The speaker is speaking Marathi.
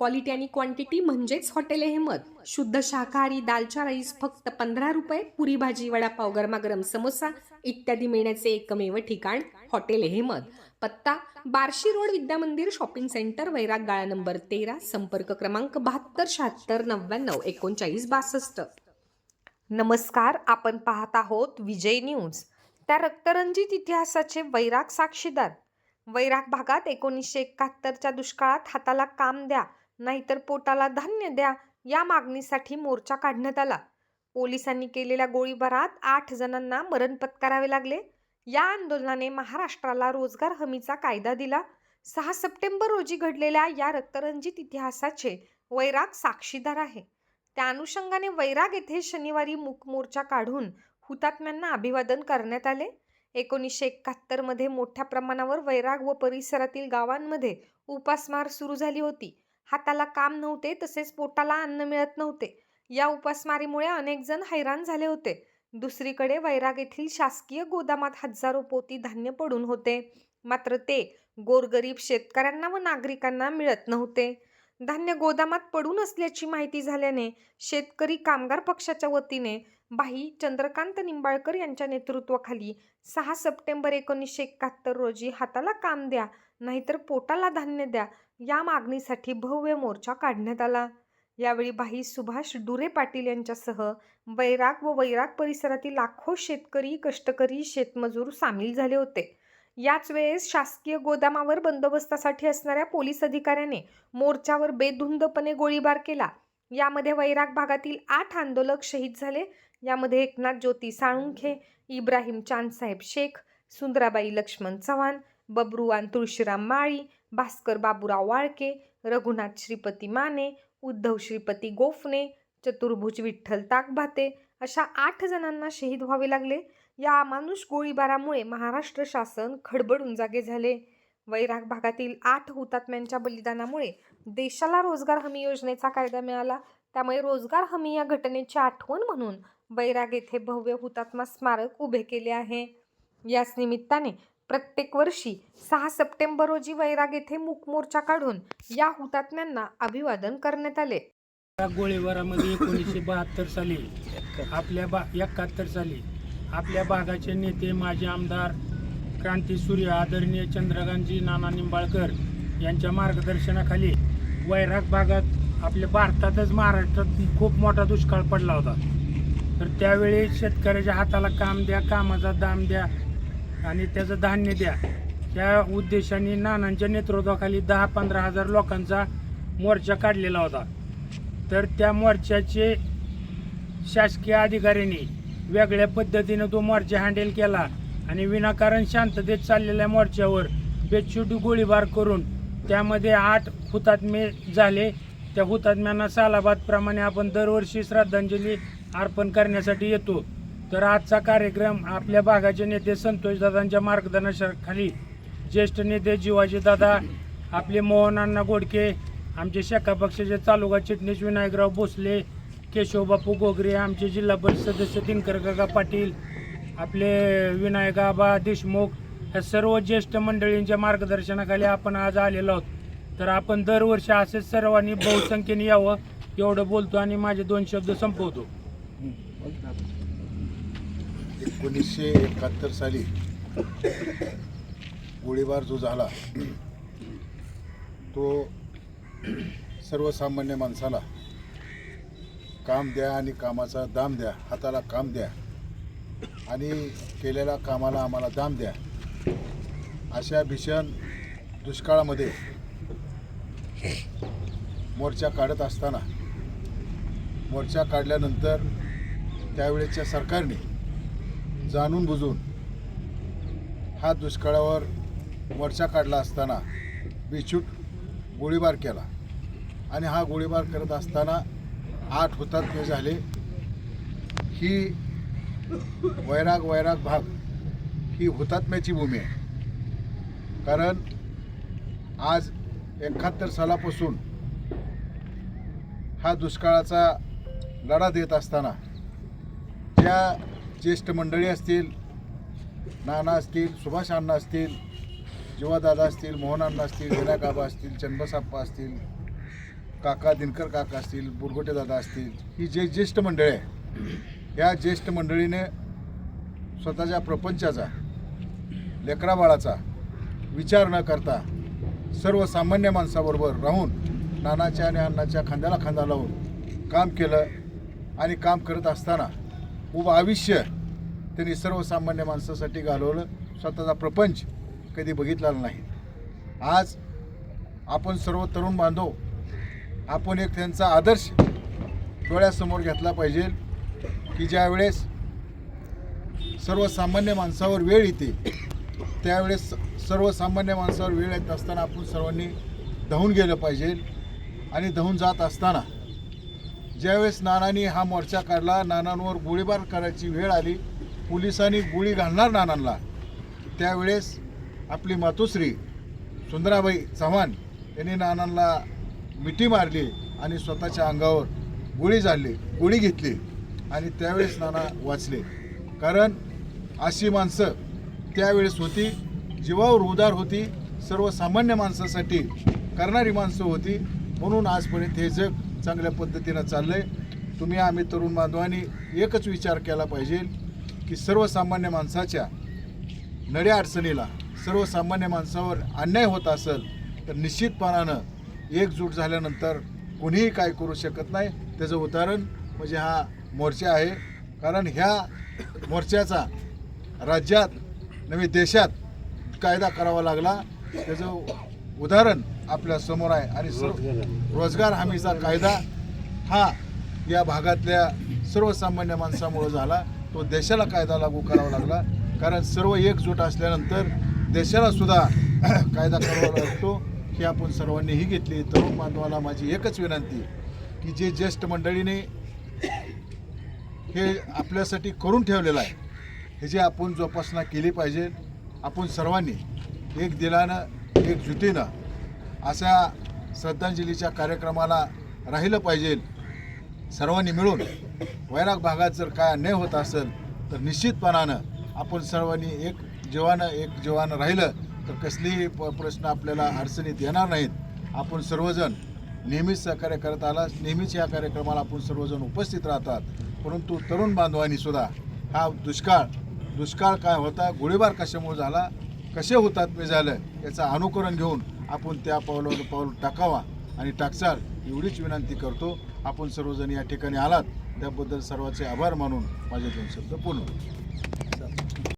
क्वालिटी आणि क्वांटिटी म्हणजेच हॉटेल अहमद शुद्ध शाकाहारी दालचा राईस फक्त पंधरा रुपये. पुरी भाजी वडापाव गरमागरम समोसा इत्यादी मिळण्याचे एकमेव ठिकाण हॉटेल अहमद पत्ता Barshi road Vidyamandir shopping centre Vairag गाळा नंबर तेरा संपर्क क्रमांक बहात्तर शहात्तर नव्याण्णव एकोणचाळीस बासष्ट. नमस्कार आपण पाहत आहोत विजय न्यूज. त्या रक्तरंजित इतिहासाचे वैराग साक्षीदार. वैराग भागात एकोणीसशे एकाहत्तरच्या दुष्काळात हाताला काम द्या. नाहीतर पोटाला धान्य द्या या मागणीसाठी मोर्चा काढण्यात आला. पोलिसांनी केलेल्या गोळीबारात आठ जणांना मरण पत्करावे लागले. या आंदोलनाने महाराष्ट्राला रोजगार हमीचा कायदा दिला. सहा सप्टेंबर रोजी घडलेल्या या रक्तरंजित इतिहासाचे वैराग साक्षीदार आहे. त्या अनुषंगाने वैराग येथे शनिवारी मूक मोर्चा काढून हुतात्म्यांना अभिवादन करण्यात आले. एकोणीसशे एकाहत्तरमध्ये मोठ्या प्रमाणावर वैराग व परिसरातील गावांमध्ये उपासमार सुरू झाली होती. हाताला काम नव्हते तसेच पोटाला अन्न मिळत नव्हते. या उपासमारीमुळे अनेक जण हैराण झाले होते. दुसरीकडे वैराग येथील शासकीय गोदामात हजारो पोती धान्य पडून होते. मात्र ते गोरगरीब शेतकऱ्यांना व नागरिकांना मिळत नव्हते. धान्य गोदामात पडून असल्याची माहिती झाल्याने शेतकरी कामगार पक्षाच्या वतीने भाई चंद्रकांत निंबाळकर यांच्या नेतृत्वाखाली सहा सप्टेंबर एकोणीसशे एकाहत्तर रोजी हाताला काम द्या नाहीतर पोटाला धान्य द्या या मागणीसाठी भव्य मोर्चा काढण्यात आला. यावेळी भाई सुभाष डुरे पाटील यांच्यासह वैराग व वैराग परिसरातील लाखो शेतकरी कष्टकरी शेतमजूर सामील झाले होते. याच वेळेस शासकीय गोदामावर बंदोबस्तासाठी असणाऱ्या पोलीस अधिकाऱ्याने मोर्चावर बेधुंदपणे गोळीबार केला. यामध्ये वैराग भागातील आठ आंदोलक शहीद झाले. यामध्ये एकनाथ ज्योती साळुंखे इब्राहिम चांदसाहेब शेख सुंदराबाई लक्ष्मण चव्हाण बबरुवान तुळशीराम माळी भास्कर बाबूराव वाळके रघुनाथ श्रीपती माने उद्धव श्रीपती गोफणे चतुर्भुज विठ्ठल ताकभाते अशा आठ जणांना शहीद व्हावे लागले. या अमानुष गोळीबारामुळे महाराष्ट्र शासन खडबडून जागे झाले. वैराग भागातील आठ हुतात्म्यांच्या बलिदानामुळे देशाला रोजगार हमी योजनेचा कायदा मिळाला. त्यामुळे रोजगार हमी या घटनेची आठवण म्हणून वैराग येथे भव्य हुतात्मा स्मारक उभे केले आहे. याच निमित्ताने प्रत्येक वर्षी सहा सप्टेंबर रोजी वैराग येथे मूक मोर्चा काढून या हुतात्म्यांना अभिवादन करण्यात आले. या गोळीबारामध्ये एकोणीसशे बहात्तर साली आपल्या बा एकाहत्तर साली आपल्या भागाचे नेते माजी आमदार क्रांतीसूर्य आदरणीय चंद्रकांतजी नाना निंबाळकर यांच्या मार्गदर्शनाखाली वैराग भागात आपल्या भारतातच महाराष्ट्रात खूप मोठा दुष्काळ पडला होता. तर त्यावेळी शेतकऱ्याच्या हाताला काम द्या कामाचा दाम द्या आणि त्याचं धान्य द्या. त्या उद्देशाने नानांच्या नेतृत्वाखाली दहा पंधरा हजार लोकांचा मोर्चा काढलेला होता. तर त्या मोर्चाचे शासकीय अधिकाऱ्यांनी वेगळ्या पद्धतीनं तो मोर्चा हँडल केला आणि विनाकारण शांततेत चाललेल्या मोर्चावर बेछुटी गोळीबार करून त्यामध्ये आठ हुतात्मे झाले. त्या हुतात्म्यांना सालाबादप्रमाणे आपण दरवर्षी श्रद्धांजली अर्पण करण्यासाठी येतो. तर आजचा कार्यक्रम आपल्या भागाचे नेते संतोषदादांच्या मार्गदर्शनाखाली. ज्येष्ठ नेते जीवाजीदादा आपले मोहनांना गोडके आमचे शाखा पक्षाचे तालुका चिटणीस विनायकराव भोसले केशवबापू गोगरे आमचे जिल्हा परिषद सदस्य दिनकर काका पाटील आपले विनायक आबा देशमुख या सर्व ज्येष्ठ मंडळींच्या मार्गदर्शनाखाली आपण आज आलेलो आहोत. तर आपण दरवर्षी असेच सर्वांनी बहुसंख्येने यावं एवढं बोलतो आणि माझे दोन शब्द संपवतो. एकोणीसशे एकाहत्तर साली गोळीबार जो झाला तो सर्वसामान्य माणसाला काम द्या आणि कामाचा दाम द्या हाताला काम द्या आणि केलेल्या कामाला आम्हाला दाम द्या. अशा भीषण दुष्काळामध्ये मोर्चा काढत असताना मोर्चा काढल्यानंतर त्यावेळेच्या सरकारने जाणून बुजून हा दुष्काळावर वरचा काढला असताना बिछूट गोळीबार केला. आणि हा गोळीबार करत असताना आठ हुतात्मे झाले. ही वैराग वैराग भाग ही हुतात्म्याची भूमी आहे. कारण आज एकाहत्तर सालापासून हा दुष्काळाचा लढा देत असताना ज्या ज्येष्ठ मंडळी असतील नाना असतील सुभाष अण्णा असतील जीवादादा असतील मोहन अण्णा असतील विनायक आबा असतील चंदबसाप्पा असतील काका दिनकर काका असतील बुरगोटे दादा असतील ही जे ज्येष्ठ मंडळी आहे या ज्येष्ठ मंडळीने स्वतःच्या प्रपंचाचा लेकराबाळाचा विचार न करता सर्वसामान्य माणसाबरोबर राहून नानाच्या आणि अण्णाच्या खांद्याला खांदा लावून काम केलं आणि काम करत असताना उभं आयुष्य त्यांनी सर्वसामान्य माणसासाठी घालवलं. स्वतःचा प्रपंच कधी बघितलेला नाही. आज आपण सर्व तरुण बांधव आपण एक त्यांचा आदर्श डोळ्यासमोर घेतला पाहिजे की ज्यावेळेस सर्वसामान्य माणसावर वेळ येते त्यावेळेस सर्वसामान्य माणसावर वेळ येत असताना आपण सर्वांनी धावून गेलं पाहिजे. आणि धावून जात असताना ज्यावेळेस नानांनी हा मोर्चा काढला नानांवर गोळीबार करायची वेळ आली पोलिसांनी गोळी घालणार नानांना. त्यावेळेस आपली मातोश्री सुंदराबाई चव्हाण यांनी नानांना मिठी मारली आणि स्वतःच्या अंगावर गोळी झाडली गोळी घेतली आणि त्यावेळेस नाना वाचले. कारण अशी माणसं त्यावेळेस होती जीवावर उदार होती सर्वसामान्य माणसासाठी करणारी माणसं होती म्हणून आजपर्यंत हे जग चांगल्या पद्धतीनं चाललं आहे तुम्ही आम्ही तरुण बांधवांनी एकच विचार केला पाहिजे की सर्वसामान्य माणसाच्या नड्या अडचणीला सर्वसामान्य माणसावर अन्याय होत असेल तर निश्चितपणानं एकजूट झाल्यानंतर कोणीही काय करू शकत नाही. त्याचं उदाहरण म्हणजे हा मोर्चा आहे. कारण ह्या मोर्चाचा राज्यात नवे देशात कायदा करावा लागला. त्याचं उदाहरण आपल्यासमोर आहे. आणि सर्व रोजगार हमीचा कायदा हा या भागातल्या सर्वसामान्य माणसामुळे झाला. तो देशाला कायदा लागू करावा लागला. कारण सर्व एकजूट असल्यानंतर देशाला सुद्धा कायदा करावा लागतो ही आपण सर्वांनी ही घेतली. तरुण बांधवाला माझी एकच विनंती की जे ज्येष्ठ मंडळीने हे आपल्यासाठी करून ठेवलेलं आहे हे जे आपण जोपासना केली पाहिजे आपण सर्वांनी एक दिलानं एक जुटीनं अशा श्रद्धांजलीच्या कार्यक्रमाला राहिलं पाहिजे. सर्वांनी मिळून वैराग भागात जर काय अन्याय होत असेल तर निश्चितपणानं आपण सर्वांनी एक जीवानं एक जीवानं राहिलं तर कसलीही प प्रश्न आपल्याला अडचणीत येणार नाहीत. आपण सर्वजण नेहमीच सहकार्य करत आला नेहमीच या कार्यक्रमाला आपण सर्वजण उपस्थित राहतात. परंतु तरुण बांधवांनी सुद्धा हा दुष्काळ दुष्काळ काय होता गोळीबार कशामुळे झाला कसे हुतात्मे झालं याचं अनुकरण घेऊन आपण त्या पावलावर पाऊल टाकावा आणि टाकचाल एवढीच विनंती करतो. आपण सर्वजण या ठिकाणी आलात. त्याबद्दल सर्वांचे आभार मानून माझे दोन शब्द पूर्ण